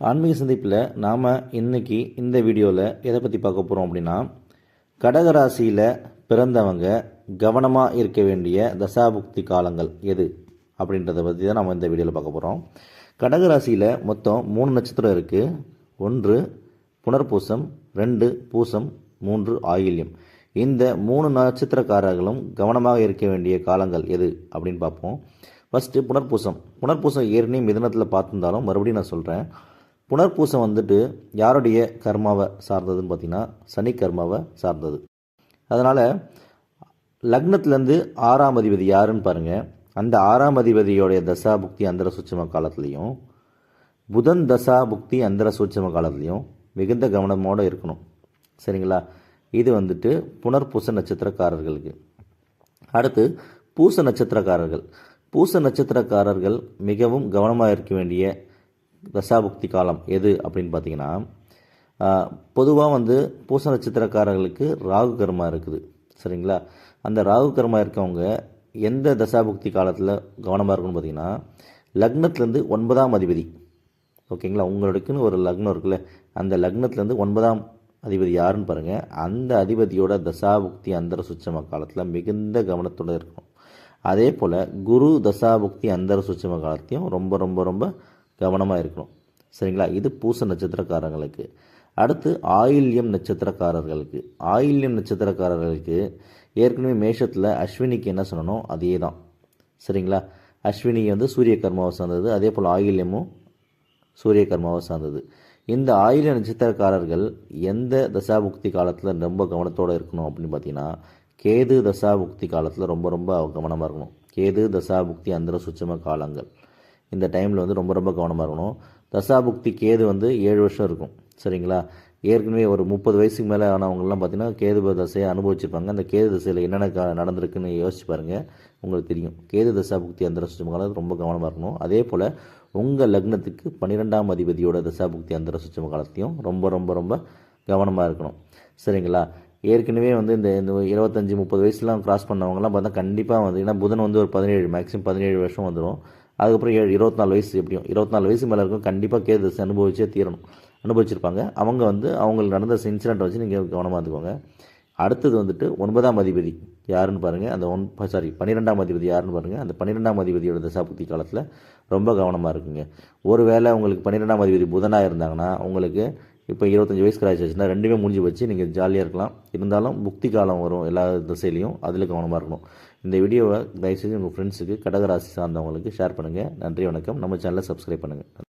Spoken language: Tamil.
ஆன்மீக சந்திப்பில் நாம் இன்னைக்கு இந்த வீடியோவில் எதை பற்றி பார்க்க போகிறோம் அப்படின்னா கடகராசியில் பிறந்தவங்க கவனமாக இருக்க வேண்டிய தசாபுக்தி காலங்கள் எது அப்படின்றத பற்றி தான் நம்ம இந்த வீடியோவில் பார்க்க போகிறோம் கடகராசியில் மொத்தம் மூணு நட்சத்திரம் இருக்குது ஒன்று புனர்பூசம் ரெண்டு பூசம் மூன்று ஆயில்யம். இந்த மூணு நட்சத்திரக்காரர்களும் கவனமாக இருக்க வேண்டிய காலங்கள் எது அப்படின்னு பார்ப்போம். ஃபஸ்ட்டு புனர்பூசம். புனர்பூசம் ஏற்கனவே மிதனத்தில் பார்த்துருந்தாலும் மறுபடியும் நான் சொல்கிறேன் புனர்பூசம் வந்துட்டு யாருடைய கர்மாவை சார்ந்ததுன்னு பார்த்தீங்கன்னா சனி கர்மாவை சார்ந்தது. அதனால் லக்னத்துலேருந்து ஆறாம் அதிபதி யாருன்னு பாருங்கள் அந்த ஆறாம் அதிபதியோடைய தசா புக்தி அந்தர சூட்சம காலத்துலேயும் புதன் தசா புக்தி அந்தர சூட்சம காலத்துலேயும் மிகுந்த கவனமோடு இருக்கணும். சரிங்களா? இது வந்துட்டு புனர்பூச நட்சத்திரக்காரர்களுக்கு. அடுத்து பூச நட்சத்திரக்காரர்கள். பூச நட்சத்திரக்காரர்கள் மிகவும் கவனமாக இருக்க வேண்டிய தசாபுக்தி காலம் எது அப்படின்னு பார்த்தீங்கன்னா பொதுவாக வந்து பூச நட்சத்திரக்காரர்களுக்கு ராகு கர்மா இருக்குது. சரிங்களா? அந்த ராகு கர்மா இருக்கவங்க எந்த தசாபுக்தி காலத்தில் கவனமாக இருக்குன்னு பார்த்தீங்கன்னா லக்னத்துலேருந்து ஒன்பதாம் அதிபதி. ஓகேங்களா? உங்களுக்குன்னு ஒரு லக்னம் இருக்குல்ல அந்த லக்னத்துலேருந்து ஒன்பதாம் அதிபதி யாருன்னு பாருங்கள் அந்த அதிபதியோட தசாபுக்தி அந்தர சுச்சம காலத்தில் மிகுந்த கவனத்தோடு இருக்கணும். அதே போல் குரு தசாபுக்தி அந்தர சுச்சம காலத்தையும் ரொம்ப ரொம்ப ரொம்ப கவனமாக இருக்கணும். சரிங்களா? இது பூச நட்சத்திரக்காரங்களுக்கு அடுத்து ஆயில்யம் நட்சத்திரக்காரர்களுக்கு. ஆயில்யம் நட்சத்திரக்காரர்களுக்கு ஏற்கனவே மேஷத்தில் அஸ்வினிக்கு என்ன சொல்லணும்? அதே தான் சரிங்களா? அஸ்வினி வந்து சூரிய கர்மாவை சார்ந்தது. அதே போல் ஆயில்யமும் சூரிய கர்மாவை சார்ந்தது. இந்த ஆயில நட்சத்திரக்காரர்கள் எந்த தசாபுக்தி காலத்தில் ரொம்ப கவனத்தோடு இருக்கணும் அப்படின்னு பார்த்தீங்கன்னா கேது தசாபுக்தி காலத்தில் ரொம்ப ரொம்ப கவனமாக இருக்கணும். கேது தசாபுக்தி அந்தர சுச்சம காலங்கள். இந்த டைமில் வந்து ரொம்ப ரொம்ப கவனமாக இருக்கணும். தசாபுக்தி கேது வந்து ஏழு வருஷம் இருக்கும். சரிங்களா? ஏற்கனவே ஒரு முப்பது வயசுக்கு மேலே ஆனவங்கள்லாம் பார்த்தீங்கன்னா கேது தசையை அனுபவிச்சிருப்பாங்க. அந்த கேது தசையில் என்னென்ன க நடந்திருக்குன்னு யோசிச்சு பாருங்கள் உங்களுக்கு தெரியும். கேது தசாபுக்தி அந்தர சுச்சம காலத்தில் ரொம்ப கவனமாக இருக்கணும். அதே போல் உங்கள் லக்னத்துக்கு பன்னிரெண்டாம் அதிபதியோட தசாபுக்தி அந்தர சுச்சம காலத்தையும் ரொம்ப ரொம்ப ரொம்ப கவனமாக இருக்கணும். சரிங்களா? ஏற்கனவே வந்து இந்த இந்த இருபத்தஞ்சி முப்பது வயசுலாம் க்ராஸ் பண்ணவங்கலாம் பார்த்தா கண்டிப்பாக வந்து ஏன்னா புதன் வந்து ஒரு பதினேழு மேக்ஸிமம் பதினேழு வருஷம் வந்துடும் அதுக்கப்புறம் ஏழு இருபத்தி நாலு வயசு எப்படியும். இருபத்தி நாலு வயசு மேலே இருக்கும் கண்டிப்பாக கேது அனுபவிச்சே தீரணும். அனுபவிச்சிருப்பாங்க. அவங்க வந்து அவங்களுக்கு நடந்த இன்சிடென்ட் வச்சு நீங்கள் கவனமாக இருந்துக்கோங்க. அடுத்தது வந்துட்டு ஒன்பதாம் அதிபதி யாருன்னு பாருங்கள் அந்த ஒன் சாரி பன்னிரெண்டாம் அதிபதி யாருன்னு பாருங்கள் அந்த பன்னிரெண்டாம் அதிபதியோட தசாபுக்தி காலத்தில் ரொம்ப கவனமாக இருக்குங்க. ஒருவேளை உங்களுக்கு பன்னிரெண்டாம் அதிபதி புதனாக இருந்தாங்கன்னா உங்களுக்கு இப்போ இருபத்தஞ்சி வயசு கிராச்சுன்னா ரெண்டுமே முடிஞ்சு வச்சு நீங்கள் ஜாலியாக இருக்கலாம். இருந்தாலும் புக்தி காலம் வரும் எல்லா திசையிலையும். அதில் கவனமாக இருக்கணும். இந்த வீடியோவை தயவுசெய்து உங்கள் ஃப்ரெண்ட்ஸுக்கு கடகராசி சார்ந்தவங்களுக்கு ஷேர் பண்ணுங்கள் நன்றி வணக்கம். நம்ம சேனலை சப்ஸ்கிரைப் பண்ணுங்கள்